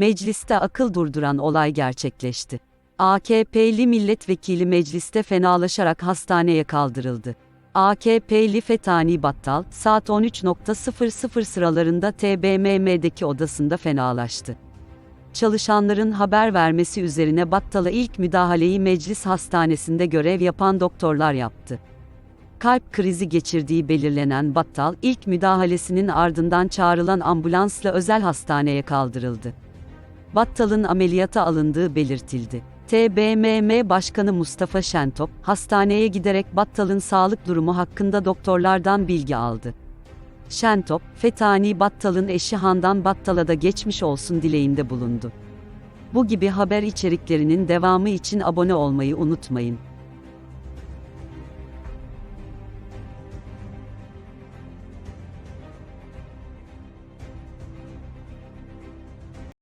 Mecliste akıl durduran olay gerçekleşti. AKP'li milletvekili mecliste fenalaşarak hastaneye kaldırıldı. AKP'li Fethani Battal, saat 13.00 sıralarında TBMM'deki odasında fenalaştı. Çalışanların haber vermesi üzerine Battal'a ilk müdahaleyi meclis hastanesinde görev yapan doktorlar yaptı. Kalp krizi geçirdiği belirlenen Battal, ilk müdahalesinin ardından çağrılan ambulansla özel hastaneye kaldırıldı. Battal'ın ameliyata alındığı belirtildi. TBMM Başkanı Mustafa Şentop, hastaneye giderek Battal'ın sağlık durumu hakkında doktorlardan bilgi aldı. Şentop, Fethani Battal'ın eşi Handan Battal'a da geçmiş olsun dileğinde bulundu. Bu gibi haber içeriklerinin devamı için abone olmayı unutmayın.